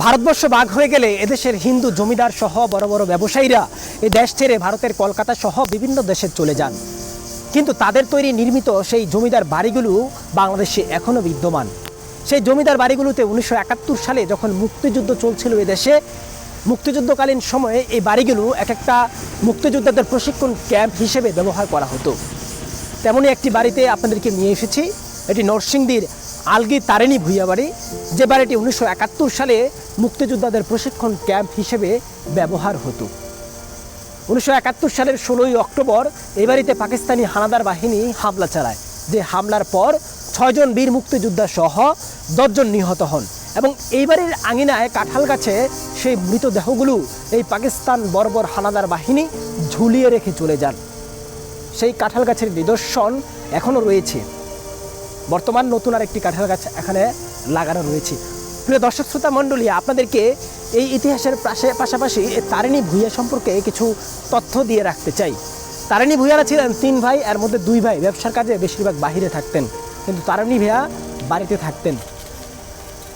ভারতবর্ষ ভাগ হয়ে গেলে এদেশের হিন্দু জমিদার সহ বড় বড় ব্যবসায়ীরা এই দেশ ছেড়ে ভারতের কলকাতা সহ বিভিন্ন দেশে চলে যান। কিন্তু তাদের তৈরি নির্মিত সেই জমিদার বাড়িগুলো বাংলাদেশে এখনও বিদ্যমান। সেই জমিদার বাড়িগুলোতে উনিশশো একাত্তর সালে যখন মুক্তিযুদ্ধ চলছিল এ দেশে, মুক্তিযুদ্ধকালীন সময়ে এই বাড়িগুলো এক একটা মুক্তিযোদ্ধাদের প্রশিক্ষণ ক্যাম্প হিসেবে ব্যবহার করা হতো। তেমনই একটি বাড়িতে আপনাদেরকে নিয়ে এসেছি। এটি নরসিংদীর আলগি তারেনি ভুইয়া বাড়ি যে বাড়িটি উনিশশো একাত্তর সালে মুক্তিযোদ্ধাদের প্রশিক্ষণ ক্যাম্প হিসেবে ব্যবহার হতো। উনিশশো একাত্তর সালের ষোলোই অক্টোবর এই বাড়িতে পাকিস্তানি হানাদার বাহিনী হামলা চালায়, যে হামলার পর ছয়জন বীর মুক্তিযোদ্ধা সহ দশজন নিহত হন এবং এই বাড়ির আঙিনায় কাঁঠাল গাছে সেই মৃতদেহগুলো এই পাকিস্তান বর্বর হানাদার বাহিনী ঝুলিয়ে রেখে চলে যান। সেই কাঁঠাল গাছের নিদর্শন এখনও রয়েছে। বর্তমান নতুন আর একটি কাঁঠাল গাছ এখানে লাগানো রয়েছে। প্রিয় দর্শক, শ্রোতা মণ্ডলী, আপনাদেরকে এই ইতিহাসের পাশে পাশাপাশি তারিণী ভূঁইয়া সম্পর্কে কিছু তথ্য দিয়ে রাখতে চাই। তারিণী ভূঁইয়ারা ছিলেন তিন ভাই, এর মধ্যে দুই ভাই। ব্যবসার কাজে বেশিরভাগ বাহিরে থাকতেন, কিন্তু তারিণী ভূঁইয়া বাড়িতে থাকতেন।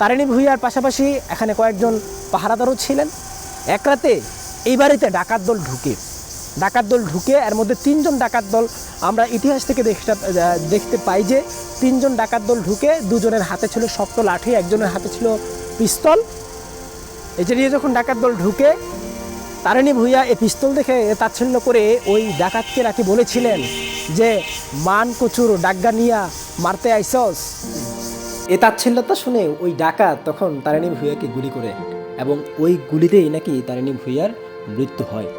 তারিণী ভূঁইয়ার পাশাপাশি এখানে কয়েকজন পাহারাদারও ছিলেন। এক রাতে এই বাড়িতে ডাকাত দল ঢুকে। ডাকাত দল ঢুকে, এর মধ্যে তিনজন ডাকাত দল আমরা ইতিহাস থেকে দেখতে পাই যে তিনজন ডাকাত দল ঢুকে, দুজনের হাতে ছিল শক্ত লাঠি, একজনের হাতে ছিল পিস্তল। এটা নিয়ে যখন ডাকাত দল ঢুকে, তারিণী ভূঁইয়া এই পিস্তল দেখে তাচ্ছিল্য করে ওই ডাকাতকে নাকি বলেছিলেন যে, মান কচুর ডাগ্গা নিয়া মারতে আইসস। এ তাচ্ছিল্যতা শুনে ওই ডাকাত তখন তারিণী ভূঁইয়াকে গুলি করে এবং ওই গুলিতেই নাকি তারিণী ভূঁইয়ার মৃত্যু হয়।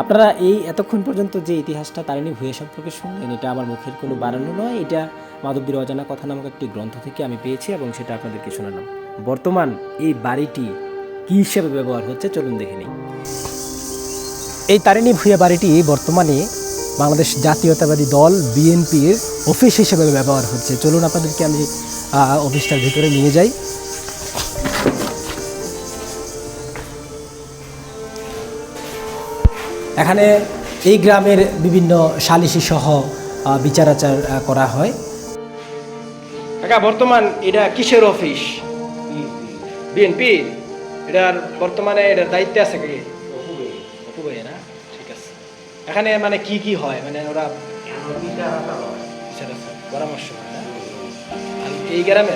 আপনারা এই এতক্ষণ পর্যন্ত যে ইতিহাসটা তারিণী ভূঁইয়া সম্পর্কে শুনলেন, এটা আমার মুখের কোনো বানানো নয়। এটা মাধবদীর অজানা কথা নামক একটি গ্রন্থ থেকে আমি পেয়েছি এবং সেটা আপনাদেরকে শোনালাম। বর্তমান এই বাড়িটি কী হিসেবে ব্যবহার হচ্ছে, চলুন দেখে নিই। এই তারিণী ভূঁইয়া বাড়িটি বর্তমানে বাংলাদেশ জাতীয়তাবাদী দল, বিএনপির অফিস হিসেবে ব্যবহার হচ্ছে। চলুন আপনাদেরকে আমি অফিসটার ভিতরে নিয়ে যাই। এখানে এই গ্রামের বিভিন্ন সালিশি সহ আহ, বিচার আচার করা হয়। কাকা বর্তমান এটা কিসের অফিস? বিএনপি? এটার বর্তমানে এটার দায়িত্বে আছে কি? অপু ভাই না? ঠিক আছে। এখানে মানে কি কি হয়? মানে ওরা পরামর্শ হয় না? এই গ্রামে